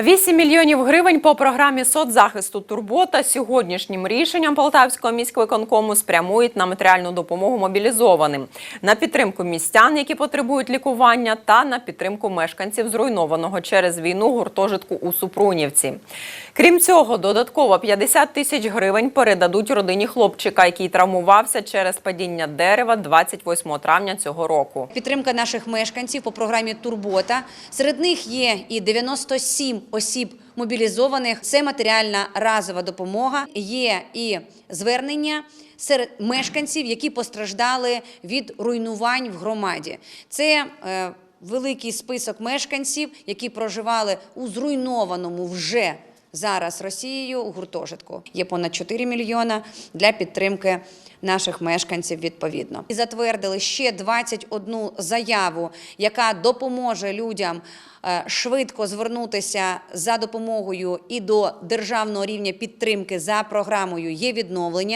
8 мільйонів гривень по програмі соцзахисту Турбота сьогоднішнім рішенням Полтавського міськвиконкому спрямують на матеріальну допомогу мобілізованим, на підтримку містян, які потребують лікування, та на підтримку мешканців зруйнованого через війну гуртожитку у Супрунівці. Крім цього, додатково 50 тисяч гривень передадуть родині хлопчика, який травмувався через падіння дерева 28 травня цього року. Підтримка наших мешканців по програмі Турбота. Серед них є і 97 осіб мобілізованих. Це матеріальна разова допомога. Є і звернення серед мешканців, які постраждали від руйнувань в громаді. Це е, великий список мешканців, які проживали у зруйнованому вже зараз Росією у гуртожитку. Є понад 4 мільйона для підтримки наших мешканців відповідно. І затвердили ще 21 заяву, яка допоможе людям е, швидко звернутися за допомогою і до державного рівня підтримки за програмою є відновлення.